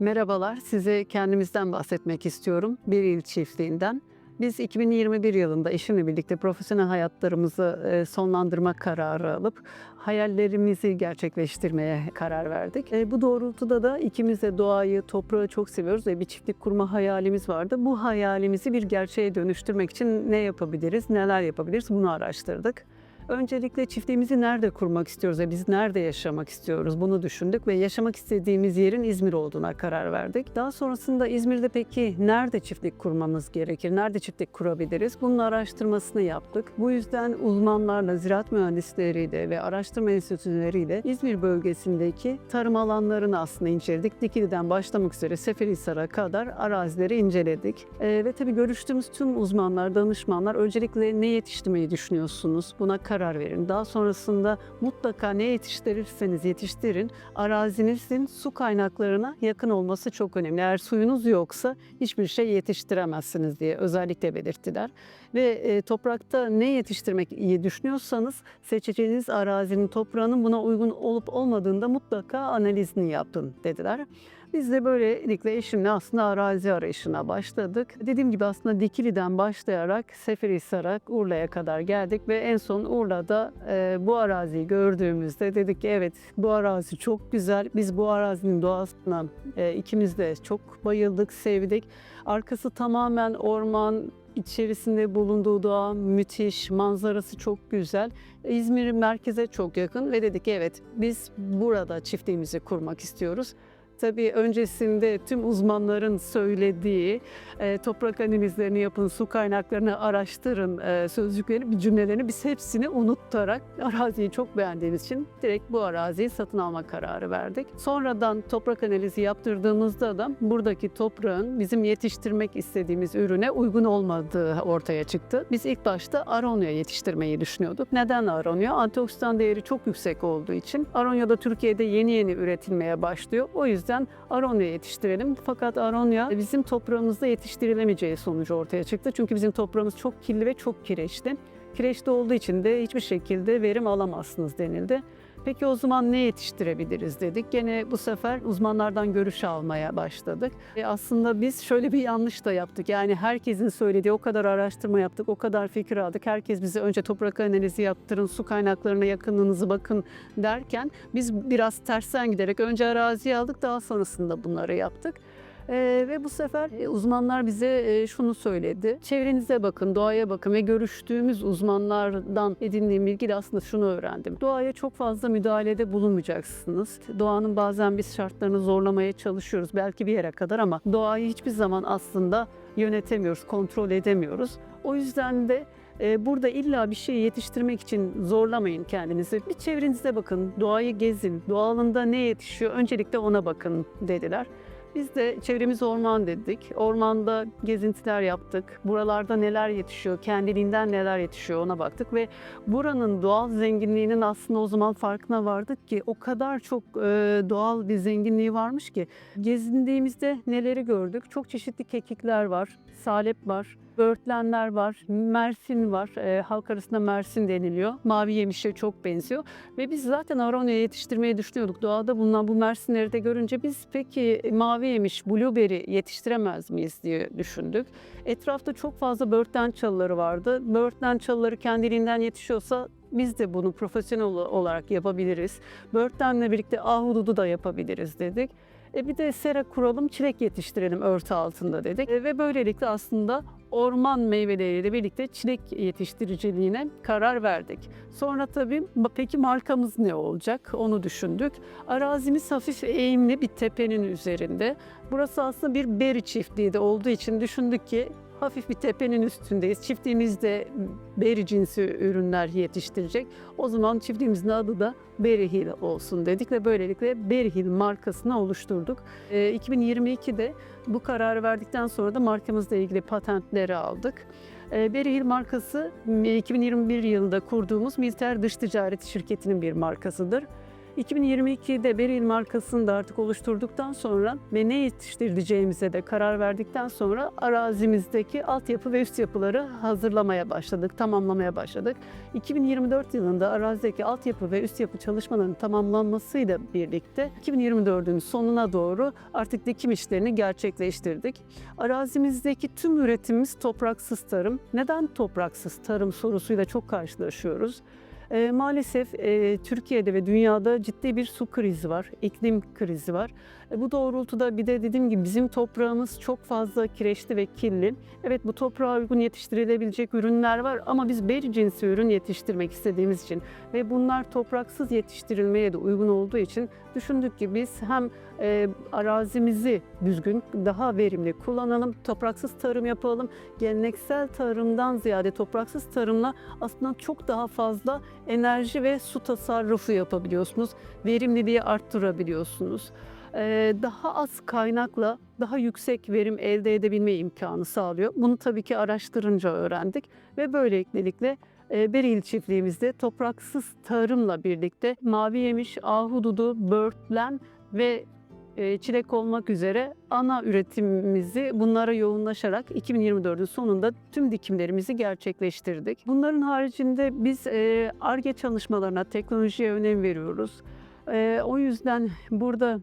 Merhabalar, size kendimizden bahsetmek istiyorum. Bir il çiftliğinden. Biz 2021 yılında eşimle birlikte profesyonel hayatlarımızı e, sonlandırma kararı alıp hayallerimizi gerçekleştirmeye karar verdik. E, Bu doğrultuda da ikimiz de doğayı, toprağı çok seviyoruz ve bir çiftlik kurma hayalimiz vardı. Bu hayalimizi bir gerçeğe dönüştürmek için ne yapabiliriz, neler yapabiliriz bunu araştırdık. Öncelikle çiftliğimizi nerede kurmak istiyoruz ve biz nerede yaşamak istiyoruz bunu düşündük ve yaşamak istediğimiz yerin İzmir olduğuna karar verdik. Daha sonrasında İzmir'de peki nerede çiftlik kurmamız gerekir, nerede çiftlik kurabiliriz bunun araştırmasını yaptık. Bu yüzden uzmanlarla, ziraat mühendisleriyle ve araştırma enstitüleriyle İzmir bölgesindeki tarım alanlarını aslında inceledik. Dikili'den başlamak üzere Seferihisar'a kadar arazileri inceledik. Ee, ve tabii görüştüğümüz tüm uzmanlar, danışmanlar öncelikle ne yetiştirmeyi düşünüyorsunuz? Buna karar verin. Daha sonrasında mutlaka ne yetiştirirseniz yetiştirin, arazinizin su kaynaklarına yakın olması çok önemli. Eğer suyunuz yoksa hiçbir şey yetiştiremezsiniz diye özellikle belirttiler. Ve e, toprakta ne yetiştirmek iyi düşünüyorsanız seçeceğiniz arazinin toprağının buna uygun olup olmadığında mutlaka analizini yapın dediler. Biz de böylelikle eşimle aslında arazi arayışına başladık. Dediğim gibi aslında Dikili'den başlayarak Seferihisar'a, Urla'ya kadar geldik ve en son Urla'da e, bu araziyi gördüğümüzde dedik ki evet bu arazi çok güzel. Biz bu arazinin doğasına e, ikimiz de çok bayıldık, sevdik. Arkası tamamen orman, içerisinde bulunduğu doğa müthiş, manzarası çok güzel. İzmir merkeze çok yakın ve dedik ki evet biz burada çiftliğimizi kurmak istiyoruz. Tabii öncesinde tüm uzmanların söylediği e, toprak analizlerini yapın, su kaynaklarını araştırın e, sözcüklerini, bir cümlelerini biz hepsini unutarak araziyi çok beğendiğimiz için direkt bu araziyi satın alma kararı verdik. Sonradan toprak analizi yaptırdığımızda da buradaki toprağın bizim yetiştirmek istediğimiz ürüne uygun olmadığı ortaya çıktı. Biz ilk başta aronya yetiştirmeyi düşünüyorduk. Neden aronya? Antioksidan değeri çok yüksek olduğu için. Aronya da Türkiye'de yeni yeni üretilmeye başlıyor. O yüzden aronya yetiştirelim. Fakat aronya bizim toprağımızda yetiştirilemeyeceği sonucu ortaya çıktı. Çünkü bizim toprağımız çok kirli ve çok kireçli. Kireçli olduğu için de hiçbir şekilde verim alamazsınız denildi. Peki o zaman ne yetiştirebiliriz dedik. Gene bu sefer uzmanlardan görüş almaya başladık. E aslında biz şöyle bir yanlış da yaptık. Yani herkesin söylediği o kadar araştırma yaptık, o kadar fikir aldık. Herkes bize önce toprak analizi yaptırın, su kaynaklarına yakınlığınızı bakın derken biz biraz tersten giderek önce araziyi aldık daha sonrasında bunları yaptık. Ee, ve bu sefer e, uzmanlar bize e, şunu söyledi. Çevrenize bakın, doğaya bakın ve görüştüğümüz uzmanlardan edindiğim bilgiyle aslında şunu öğrendim. Doğaya çok fazla müdahalede bulunmayacaksınız. Doğanın bazen biz şartlarını zorlamaya çalışıyoruz belki bir yere kadar ama doğayı hiçbir zaman aslında yönetemiyoruz, kontrol edemiyoruz. O yüzden de e, burada illa bir şeyi yetiştirmek için zorlamayın kendinizi. Bir çevrenize bakın, doğayı gezin, doğalında ne yetişiyor öncelikle ona bakın dediler. Biz de çevremiz orman dedik. Ormanda gezintiler yaptık. Buralarda neler yetişiyor, kendiliğinden neler yetişiyor ona baktık ve buranın doğal zenginliğinin aslında o zaman farkına vardık ki o kadar çok e, doğal bir zenginliği varmış ki gezindiğimizde neleri gördük? Çok çeşitli kekikler var, salep var, böğürtlenler var, mersin var. E, halk arasında mersin deniliyor. Mavi yemişe çok benziyor. Ve biz zaten aronya yetiştirmeyi düşünüyorduk. Doğada bulunan bu mersinleri de görünce biz peki mavi yemiş, blueberry yetiştiremez miyiz diye düşündük. Etrafta çok fazla böğürtlen çalıları vardı. Böğürtlen çalıları kendiliğinden yetişiyorsa biz de bunu profesyonel olarak yapabiliriz. Böğürtlenle birlikte ahududu da yapabiliriz dedik. E bir de sera kuralım, çilek yetiştirelim örtü altında dedik. E ve böylelikle aslında orman meyveleriyle birlikte çilek yetiştiriciliğine karar verdik. Sonra tabii peki markamız ne olacak onu düşündük. Arazimiz hafif eğimli bir tepenin üzerinde. Burası aslında bir beri çiftliği de olduğu için düşündük ki hafif bir tepenin üstündeyiz. Çiftliğimizde beri cinsi ürünler yetiştirecek. O zaman çiftliğimizin adı da Berihil olsun dedik ve böylelikle Berihil markasını oluşturduk. E, 2022'de bu kararı verdikten sonra da markamızla ilgili patentleri aldık. E, Berihil markası 2021 yılında kurduğumuz Milter Dış Ticaret Şirketi'nin bir markasıdır. 2022'de Beril markasını da artık oluşturduktan sonra ve ne yetiştireceğimize de karar verdikten sonra arazimizdeki altyapı ve üst yapıları hazırlamaya başladık, tamamlamaya başladık. 2024 yılında arazideki altyapı ve üst yapı çalışmalarının tamamlanmasıyla birlikte 2024'ün sonuna doğru artık dikim işlerini gerçekleştirdik. Arazimizdeki tüm üretimimiz topraksız tarım. Neden topraksız tarım sorusuyla çok karşılaşıyoruz. E, maalesef e, Türkiye'de ve dünyada ciddi bir su krizi var, iklim krizi var. E, bu doğrultuda bir de dediğim gibi bizim toprağımız çok fazla kireçli ve kirli. Evet bu toprağa uygun yetiştirilebilecek ürünler var ama biz beri cinsi ürün yetiştirmek istediğimiz için ve bunlar topraksız yetiştirilmeye de uygun olduğu için düşündük ki biz hem e, arazimizi düzgün, daha verimli kullanalım, topraksız tarım yapalım. Geleneksel tarımdan ziyade topraksız tarımla aslında çok daha fazla enerji ve su tasarrufu yapabiliyorsunuz. Verimliliği arttırabiliyorsunuz. Daha az kaynakla daha yüksek verim elde edebilme imkanı sağlıyor. Bunu tabii ki araştırınca öğrendik ve böylelikle Beril çiftliğimizde topraksız tarımla birlikte mavi yemiş, ahududu, börtlen ve çilek olmak üzere ana üretimimizi bunlara yoğunlaşarak 2024'ün sonunda tüm dikimlerimizi gerçekleştirdik. Bunların haricinde biz ARGE çalışmalarına, teknolojiye önem veriyoruz. O yüzden burada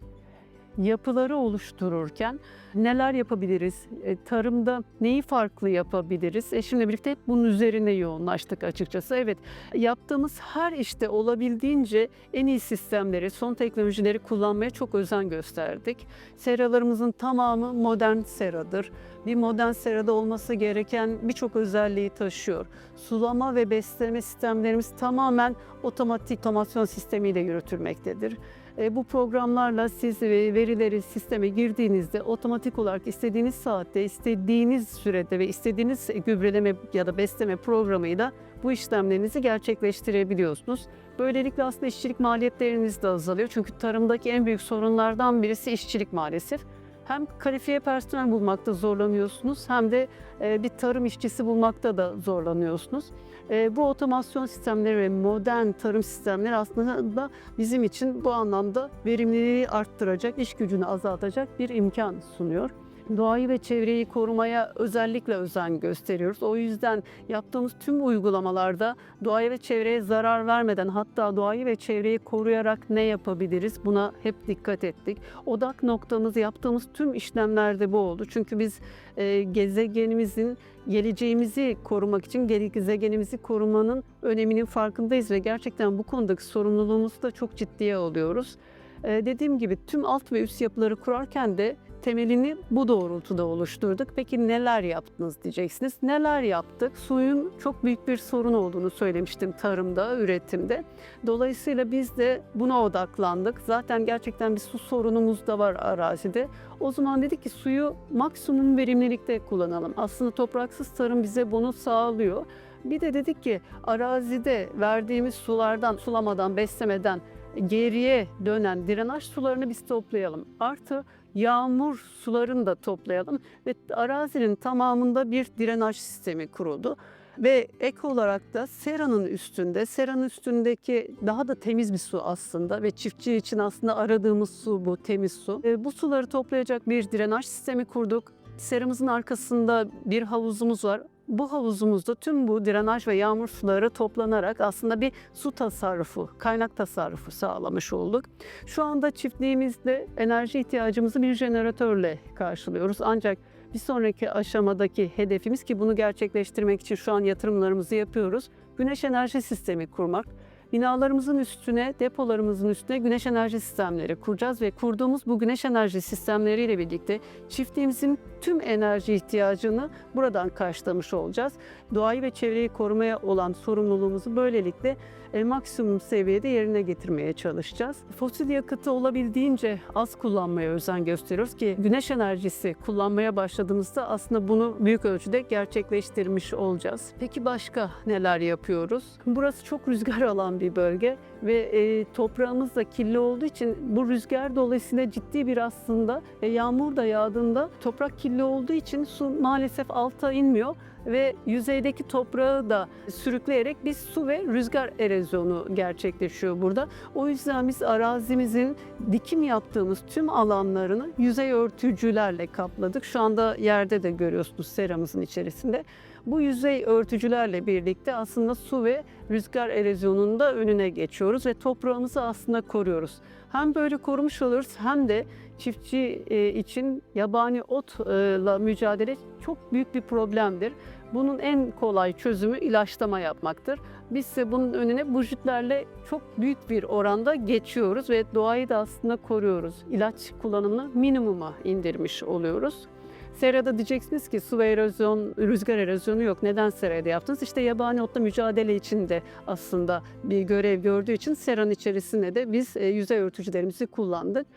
yapıları oluştururken neler yapabiliriz? E, tarımda neyi farklı yapabiliriz? Eşimle birlikte hep bunun üzerine yoğunlaştık açıkçası. Evet, yaptığımız her işte olabildiğince en iyi sistemleri, son teknolojileri kullanmaya çok özen gösterdik. Seralarımızın tamamı modern seradır. Bir modern serada olması gereken birçok özelliği taşıyor. Sulama ve besleme sistemlerimiz tamamen otomatik otomasyon sistemiyle yürütülmektedir. E, bu programlarla siz verileri sisteme girdiğinizde otomatik olarak istediğiniz saatte, istediğiniz sürede ve istediğiniz gübreleme ya da besleme programıyla bu işlemlerinizi gerçekleştirebiliyorsunuz. Böylelikle aslında işçilik maliyetleriniz de azalıyor. Çünkü tarımdaki en büyük sorunlardan birisi işçilik maalesef. Hem kalifiye personel bulmakta zorlanıyorsunuz hem de e, bir tarım işçisi bulmakta da zorlanıyorsunuz. E, bu otomasyon sistemleri ve modern tarım sistemleri aslında bizim için bu anlamda verimliliği arttıracak, iş gücünü azaltacak bir imkan sunuyor. Doğayı ve çevreyi korumaya özellikle özen gösteriyoruz. O yüzden yaptığımız tüm uygulamalarda doğaya ve çevreye zarar vermeden hatta doğayı ve çevreyi koruyarak ne yapabiliriz buna hep dikkat ettik. Odak noktamız yaptığımız tüm işlemlerde bu oldu. Çünkü biz e, gezegenimizin geleceğimizi korumak için gezegenimizi korumanın öneminin farkındayız ve gerçekten bu konudaki sorumluluğumuzu da çok ciddiye alıyoruz. Ee, dediğim gibi tüm alt ve üst yapıları kurarken de temelini bu doğrultuda oluşturduk. Peki neler yaptınız diyeceksiniz. Neler yaptık? Suyun çok büyük bir sorun olduğunu söylemiştim tarımda, üretimde. Dolayısıyla biz de buna odaklandık. Zaten gerçekten bir su sorunumuz da var arazide. O zaman dedik ki suyu maksimum verimlilikte kullanalım. Aslında topraksız tarım bize bunu sağlıyor. Bir de dedik ki arazide verdiğimiz sulardan, sulamadan, beslemeden geriye dönen drenaj sularını biz toplayalım. Artı yağmur sularını da toplayalım ve arazinin tamamında bir drenaj sistemi kuruldu. Ve ek olarak da seranın üstünde, seranın üstündeki daha da temiz bir su aslında ve çiftçi için aslında aradığımız su bu temiz su. E, bu suları toplayacak bir drenaj sistemi kurduk. Seramızın arkasında bir havuzumuz var. Bu havuzumuzda tüm bu drenaj ve yağmur suları toplanarak aslında bir su tasarrufu, kaynak tasarrufu sağlamış olduk. Şu anda çiftliğimizde enerji ihtiyacımızı bir jeneratörle karşılıyoruz. Ancak bir sonraki aşamadaki hedefimiz ki bunu gerçekleştirmek için şu an yatırımlarımızı yapıyoruz. Güneş enerji sistemi kurmak. Binalarımızın üstüne, depolarımızın üstüne güneş enerji sistemleri kuracağız ve kurduğumuz bu güneş enerji sistemleriyle birlikte çiftliğimizin tüm enerji ihtiyacını buradan karşılamış olacağız. Doğayı ve çevreyi korumaya olan sorumluluğumuzu böylelikle maksimum seviyede yerine getirmeye çalışacağız. Fosil yakıtı olabildiğince az kullanmaya özen gösteriyoruz ki güneş enerjisi kullanmaya başladığımızda aslında bunu büyük ölçüde gerçekleştirmiş olacağız. Peki başka neler yapıyoruz? Burası çok rüzgar alan bir bölge ve e, toprağımız da kirli olduğu için bu rüzgar dolayısıyla ciddi bir aslında e, yağmur da yağdığında toprak kirli olduğu için su maalesef alta inmiyor ve yüzeydeki toprağı da sürükleyerek biz su ve rüzgar erozyonu gerçekleşiyor burada. O yüzden biz arazimizin dikim yaptığımız tüm alanlarını yüzey örtücülerle kapladık. Şu anda yerde de görüyorsunuz seramızın içerisinde. Bu yüzey örtücülerle birlikte aslında su ve rüzgar erozyonunun da önüne geçiyoruz ve toprağımızı aslında koruyoruz. Hem böyle korumuş oluruz hem de çiftçi e, için yabani otla mücadele çok büyük bir problemdir. Bunun en kolay çözümü ilaçlama yapmaktır. Biz ise bunun önüne bu jütlerle çok büyük bir oranda geçiyoruz ve doğayı da aslında koruyoruz. İlaç kullanımını minimuma indirmiş oluyoruz. Serada diyeceksiniz ki su ve erozyon, rüzgar erozyonu yok. Neden serada yaptınız? İşte yabani otla mücadele için de aslında bir görev gördüğü için seranın içerisinde de biz e, yüzey örtücülerimizi kullandık.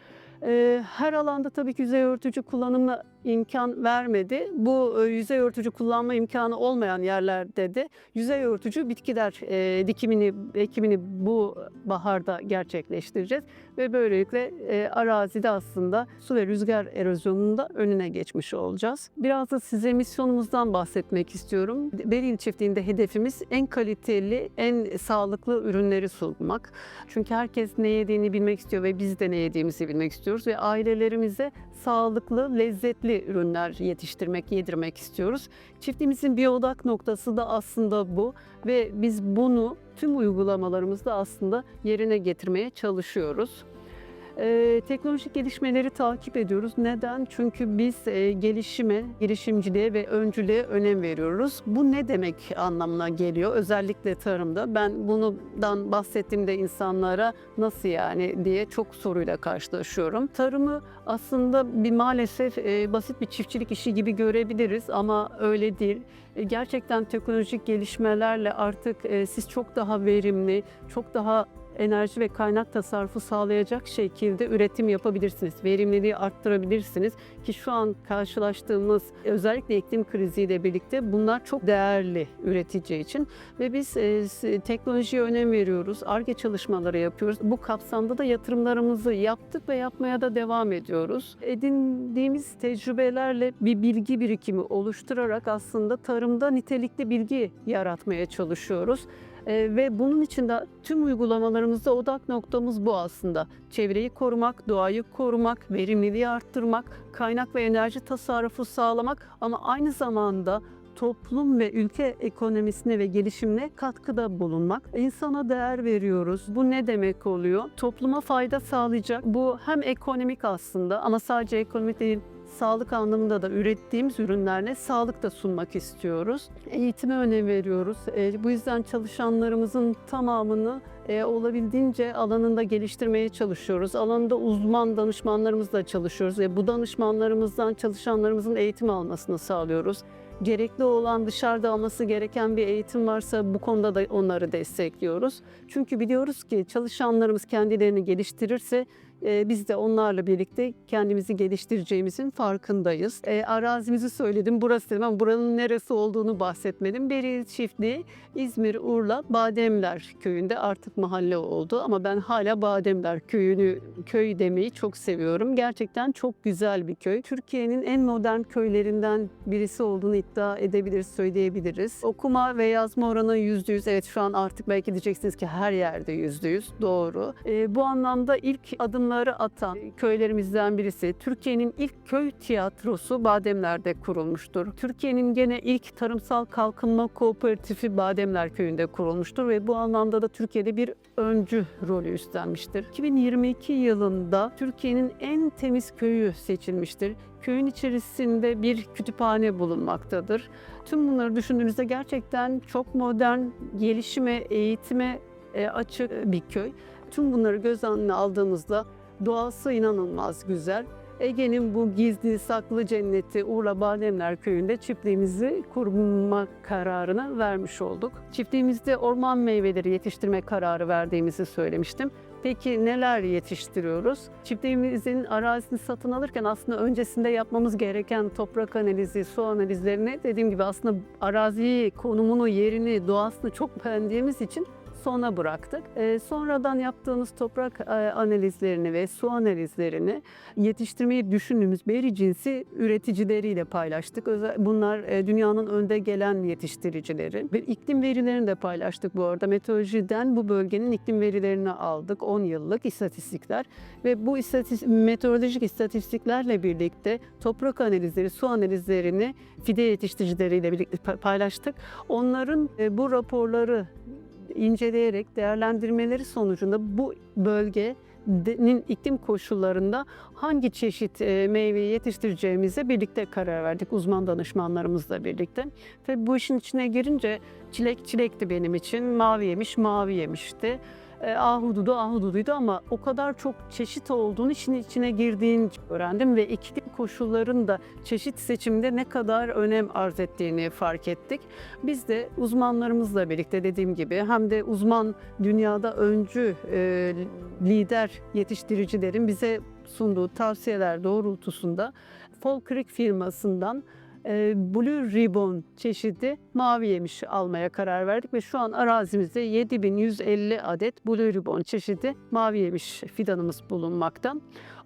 E, Her alanda tabii ki yüzey örtücü kullanımına imkan vermedi. Bu e, yüzey örtücü kullanma imkanı olmayan yerlerde de yüzey örtücü bitkiler e, dikimini, ekimini bu baharda gerçekleştireceğiz ve böylelikle e, arazide aslında su ve rüzgar erozyonunun önüne geçmiş olacağız. Biraz da size misyonumuzdan bahsetmek istiyorum. Beril çiftliğinde hedefimiz en kaliteli, en sağlıklı ürünleri sunmak. Çünkü herkes ne yediğini bilmek istiyor ve biz de ne yediğimizi bilmek istiyoruz ve ailelerimize sağlıklı, lezzetli ürünler yetiştirmek, yedirmek istiyoruz. Çiftliğimizin bir odak noktası da aslında bu ve biz bunu tüm uygulamalarımızda aslında yerine getirmeye çalışıyoruz. Ee, teknolojik gelişmeleri takip ediyoruz. Neden? Çünkü biz e, gelişime, girişimciliğe ve öncülüğe önem veriyoruz. Bu ne demek anlamına geliyor? Özellikle tarımda. Ben bundan bahsettiğimde insanlara nasıl yani diye çok soruyla karşılaşıyorum. Tarımı aslında bir maalesef e, basit bir çiftçilik işi gibi görebiliriz ama öyle değil. E, Gerçekten teknolojik gelişmelerle artık e, siz çok daha verimli, çok daha enerji ve kaynak tasarrufu sağlayacak şekilde üretim yapabilirsiniz. Verimliliği arttırabilirsiniz ki şu an karşılaştığımız özellikle iklim kriziyle birlikte bunlar çok değerli üretici için ve biz e, teknolojiye önem veriyoruz. ARGE çalışmaları yapıyoruz. Bu kapsamda da yatırımlarımızı yaptık ve yapmaya da devam ediyoruz. Edindiğimiz tecrübelerle bir bilgi birikimi oluşturarak aslında tarımda nitelikli bilgi yaratmaya çalışıyoruz. Ee, ve bunun için de tüm uygulamalarımızda odak noktamız bu aslında. Çevreyi korumak, doğayı korumak, verimliliği arttırmak, kaynak ve enerji tasarrufu sağlamak ama aynı zamanda toplum ve ülke ekonomisine ve gelişimine katkıda bulunmak. İnsana değer veriyoruz. Bu ne demek oluyor? Topluma fayda sağlayacak. Bu hem ekonomik aslında ama sadece ekonomik değil, sağlık anlamında da ürettiğimiz ürünlerle sağlık da sunmak istiyoruz. Eğitime önem veriyoruz. E, bu yüzden çalışanlarımızın tamamını e, olabildiğince alanında geliştirmeye çalışıyoruz. Alanında uzman danışmanlarımızla çalışıyoruz ve bu danışmanlarımızdan çalışanlarımızın eğitim almasını sağlıyoruz. Gerekli olan dışarıda alması gereken bir eğitim varsa bu konuda da onları destekliyoruz. Çünkü biliyoruz ki çalışanlarımız kendilerini geliştirirse e, biz de onlarla birlikte kendimizi geliştireceğimizin farkındayız. E, arazimizi söyledim, burası dedim ama buranın neresi olduğunu bahsetmedim. Beril Çiftliği İzmir Urla Bademler köyünde artık mahalle oldu ama ben hala Bademler köyünü köy demeyi çok seviyorum. Gerçekten çok güzel bir köy. Türkiye'nin en modern köylerinden birisi olduğunu iddia edebiliriz, söyleyebiliriz. Okuma ve yazma oranı yüzde yüz. Evet şu an artık belki diyeceksiniz ki her yerde yüzde yüz. Doğru. E, bu anlamda ilk adımları atan köylerimizden birisi. Türkiye'nin ilk köy tiyatrosu Bademler'de kurulmuştur. Türkiye'nin gene ilk tarımsal kalkınma kooperatifi Bademler Köyü'nde kurulmuştur ve bu anlamda da Türkiye'de bir öncü rolü üstlenmiştir. 2022 yılında Türkiye'nin en temiz köyü seçilmiştir. Köyün içerisinde bir kütüphane bulunmaktadır. Tüm bunları düşündüğünüzde gerçekten çok modern, gelişime, eğitime e, açık bir köy. Tüm bunları göz önüne aldığımızda doğası inanılmaz güzel. Ege'nin bu gizli saklı cenneti Urla Bademler Köyü'nde çiftliğimizi kurma kararını vermiş olduk. Çiftliğimizde orman meyveleri yetiştirme kararı verdiğimizi söylemiştim. Peki neler yetiştiriyoruz? Çiftliğimizin arazisini satın alırken aslında öncesinde yapmamız gereken toprak analizi, su analizlerini dediğim gibi aslında araziyi, konumunu, yerini, doğasını çok beğendiğimiz için sona bıraktık. E, sonradan yaptığımız toprak e, analizlerini ve su analizlerini yetiştirmeyi düşündüğümüz beri cinsi üreticileriyle paylaştık. Bunlar e, dünyanın önde gelen yetiştiricileri. Ve iklim verilerini de paylaştık bu arada. Meteorolojiden bu bölgenin iklim verilerini aldık. 10 yıllık istatistikler ve bu istatis- meteorolojik istatistiklerle birlikte toprak analizleri, su analizlerini fide yetiştiricileriyle birlikte pa- paylaştık. Onların e, bu raporları inceleyerek değerlendirmeleri sonucunda bu bölgenin iklim koşullarında hangi çeşit e, meyveyi yetiştireceğimize birlikte karar verdik uzman danışmanlarımızla birlikte. Ve bu işin içine girince çilek çilekti benim için, mavi yemiş mavi yemişti. E, ahududu ahududuydu ama o kadar çok çeşit olduğunu işin içine girdiğini öğrendim ve iklim koşullarının da çeşit seçiminde ne kadar önem arz ettiğini fark ettik. Biz de uzmanlarımızla birlikte dediğim gibi hem de uzman dünyada öncü e, lider yetiştiricilerin bize sunduğu tavsiyeler doğrultusunda Fall Creek firmasından e, Blue Ribbon çeşidi mavi yemiş almaya karar verdik ve şu an arazimizde 7150 adet Blue Ribbon çeşidi mavi yemiş fidanımız bulunmakta.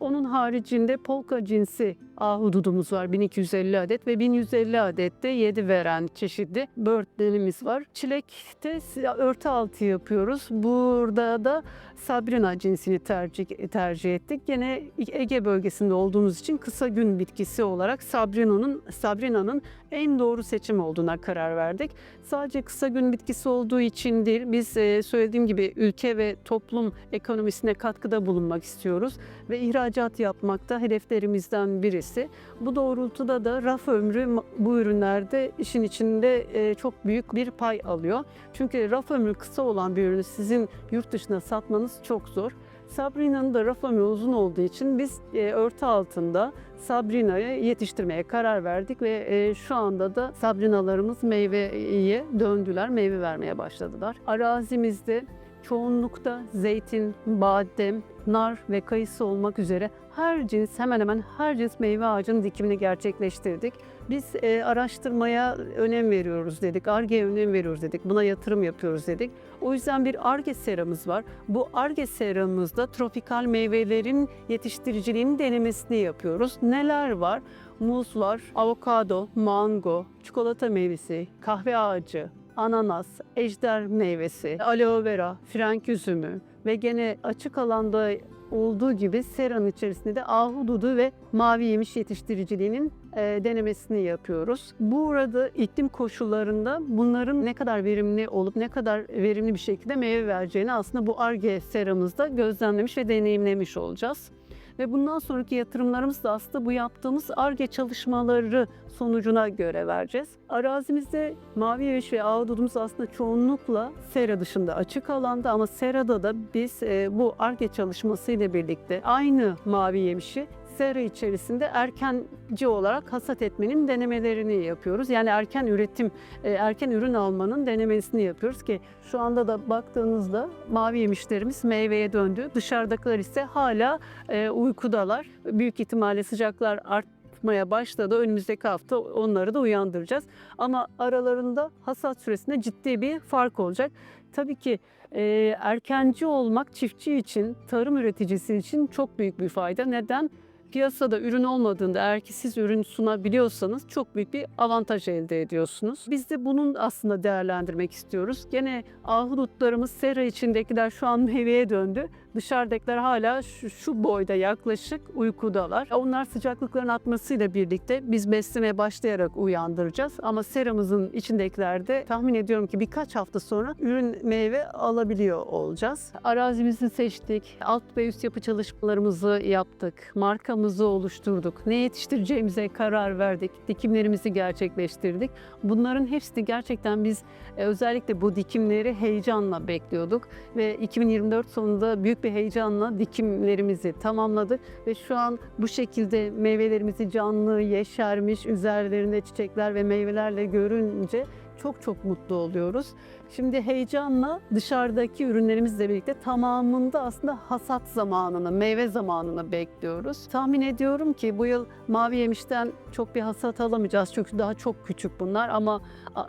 Onun haricinde polka cinsi ahududumuz var 1250 adet ve 1150 adet de yedi veren çeşidi börtlerimiz var. Çilekte örtü altı yapıyoruz. Burada da Sabrina cinsini tercih, tercih ettik. Gene Ege bölgesinde olduğumuz için kısa gün bitkisi olarak Sabrina'nın Sabrina'nın en doğru seçim olduğuna karar verdik. Sadece kısa gün bitkisi olduğu için değil, biz e, söylediğim gibi ülke ve toplum ekonomisine katkıda bulunmak istiyoruz ve ihracat yapmakta hedeflerimizden birisi. Bu doğrultuda da raf ömrü bu ürünlerde işin içinde e, çok büyük bir pay alıyor. Çünkü raf ömrü kısa olan bir ürünü sizin yurt dışına satmanız çok zor. Sabrina'nın da raf ömrü uzun olduğu için biz e, örtü altında Sabrina'yı yetiştirmeye karar verdik ve e, şu anda da Sabrinalarımız meyveye döndüler, meyve vermeye başladılar. Arazimizde çoğunlukta zeytin, badem, nar ve kayısı olmak üzere her cins hemen hemen her cins meyve ağacının dikimini gerçekleştirdik. Biz e, araştırmaya önem veriyoruz dedik, ARGE'ye önem veriyoruz dedik, buna yatırım yapıyoruz dedik. O yüzden bir ARGE seramız var. Bu ARGE seramızda tropikal meyvelerin yetiştiriciliğinin denemesini yapıyoruz. Neler var? Muz var, avokado, mango, çikolata meyvesi, kahve ağacı, ananas, ejder meyvesi, aloe vera, frenk üzümü ve gene açık alanda olduğu gibi seranın içerisinde de ahududu ve mavi yemiş yetiştiriciliğinin e, denemesini yapıyoruz. Burada iklim koşullarında bunların ne kadar verimli olup ne kadar verimli bir şekilde meyve vereceğini aslında bu ARGE seramızda gözlemlemiş ve deneyimlemiş olacağız. Ve bundan sonraki yatırımlarımız da aslında bu yaptığımız ARGE çalışmaları sonucuna göre vereceğiz. Arazimizde mavi yemiş ve ahududumuz aslında çoğunlukla sera dışında açık alanda ama serada da biz e, bu ARGE çalışmasıyla birlikte aynı mavi yemişi sera içerisinde erkenci olarak hasat etmenin denemelerini yapıyoruz. Yani erken üretim, e, erken ürün almanın denemesini yapıyoruz ki şu anda da baktığınızda mavi yemişlerimiz meyveye döndü. Dışarıdakiler ise hala e, uykudalar. Büyük ihtimalle sıcaklar artmaya başladı. Önümüzdeki hafta onları da uyandıracağız. Ama aralarında hasat süresinde ciddi bir fark olacak. Tabii ki e, erkenci olmak çiftçi için, tarım üreticisi için çok büyük bir fayda. Neden? Piyasada ürün olmadığında eğer ki siz ürün sunabiliyorsanız çok büyük bir avantaj elde ediyorsunuz. Biz de bunun aslında değerlendirmek istiyoruz. Gene ahudutlarımız sera içindekiler şu an meyveye döndü. Dışarıdakiler hala şu, şu boyda yaklaşık uykudalar. Onlar sıcaklıkların artmasıyla birlikte biz beslemeye başlayarak uyandıracağız. Ama seramızın içindekilerde tahmin ediyorum ki birkaç hafta sonra ürün meyve alabiliyor olacağız. Arazimizi seçtik. Alt ve üst yapı çalışmalarımızı yaptık. Markamızı oluşturduk. Ne yetiştireceğimize karar verdik. Dikimlerimizi gerçekleştirdik. Bunların hepsini gerçekten biz e, özellikle bu dikimleri heyecanla bekliyorduk ve 2024 sonunda büyük bir heyecanla dikimlerimizi tamamladık ve şu an bu şekilde meyvelerimizi canlı, yeşermiş, üzerlerinde çiçekler ve meyvelerle görünce çok çok mutlu oluyoruz. Şimdi heyecanla dışarıdaki ürünlerimizle birlikte tamamında aslında hasat zamanını, meyve zamanını bekliyoruz. Tahmin ediyorum ki bu yıl mavi yemişten çok bir hasat alamayacağız çünkü daha çok küçük bunlar ama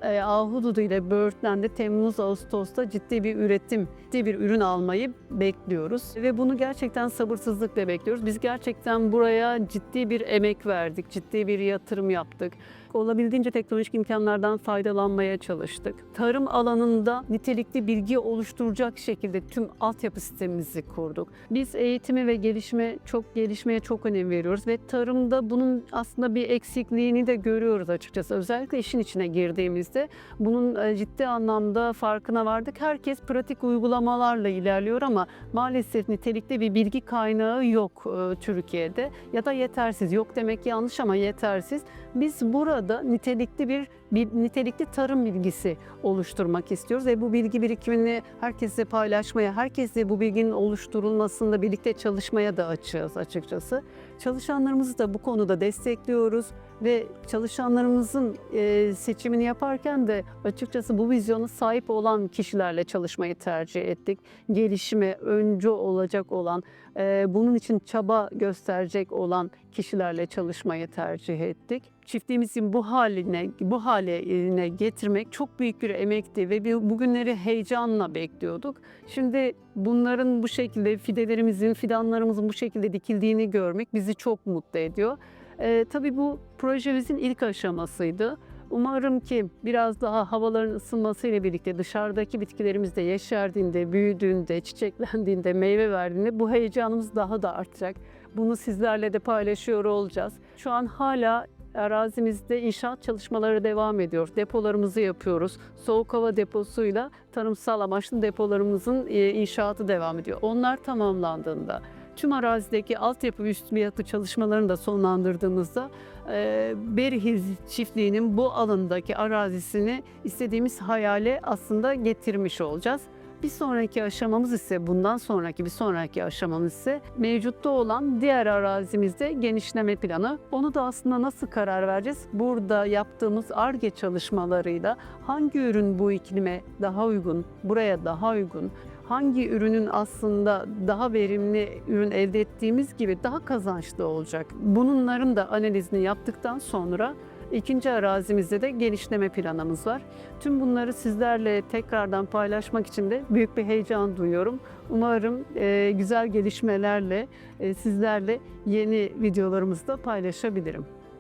e, ahududu ile böğürtlen de Temmuz Ağustos'ta ciddi bir üretim, ciddi bir ürün almayı bekliyoruz ve bunu gerçekten sabırsızlıkla bekliyoruz. Biz gerçekten buraya ciddi bir emek verdik, ciddi bir yatırım yaptık. Olabildiğince teknolojik imkanlardan faydalanmaya çalıştık. Tarım alanında nitelikli bilgi oluşturacak şekilde tüm altyapı sistemimizi kurduk. Biz eğitimi ve gelişme çok gelişmeye çok önem veriyoruz ve tarımda bunun aslında bir eksikliğini de görüyoruz açıkçası. Özellikle işin içine girdiğimizde bunun e, ciddi anlamda farkına vardık. Herkes pratik uygulamalarla ilerliyor ama maalesef nitelikli bir bilgi kaynağı yok e, Türkiye'de ya da yetersiz. Yok demek yanlış ama yetersiz. Biz burada nitelikli bir, bir nitelikli tarım bilgisi oluşturmak istiyoruz ve bu bilgi birikimini herkesle paylaşmaya, herkesle bu bilginin oluşturulmasında birlikte çalışmaya da açığız açıkçası. Çalışanlarımızı da bu konuda destekliyoruz ve çalışanlarımızın e, seçimini yaparken de açıkçası bu vizyona sahip olan kişilerle çalışmayı tercih ettik. Gelişime öncü olacak olan, e, bunun için çaba gösterecek olan kişilerle çalışmayı tercih ettik. Çiftliğimizin bu haline bu haline getirmek çok büyük bir emekti ve bugünleri heyecanla bekliyorduk. Şimdi bunların bu şekilde fidelerimizin, fidanlarımızın bu şekilde dikildiğini görmek bizi çok mutlu ediyor. Ee, tabii bu projemizin ilk aşamasıydı. Umarım ki biraz daha havaların ısınmasıyla birlikte dışarıdaki bitkilerimiz de yeşerdiğinde, büyüdüğünde, çiçeklendiğinde, meyve verdiğinde bu heyecanımız daha da artacak. Bunu sizlerle de paylaşıyor olacağız. Şu an hala arazimizde inşaat çalışmaları devam ediyor. Depolarımızı yapıyoruz. Soğuk hava deposuyla tarımsal amaçlı depolarımızın e, inşaatı devam ediyor. Onlar tamamlandığında tüm arazideki altyapı ve üstmiyatı çalışmalarını da sonlandırdığımızda e, Berihiz çiftliğinin bu alandaki arazisini istediğimiz hayale aslında getirmiş olacağız. Bir sonraki aşamamız ise bundan sonraki bir sonraki aşamamız ise mevcutta olan diğer arazimizde genişleme planı. Onu da aslında nasıl karar vereceğiz? Burada yaptığımız ARGE çalışmalarıyla hangi ürün bu iklime daha uygun, buraya daha uygun, hangi ürünün aslında daha verimli ürün elde ettiğimiz gibi daha kazançlı olacak. Bunların da analizini yaptıktan sonra ikinci arazimizde de genişleme planımız var. Tüm bunları sizlerle tekrardan paylaşmak için de büyük bir heyecan duyuyorum. Umarım e, güzel gelişmelerle e, sizlerle yeni videolarımızda paylaşabilirim.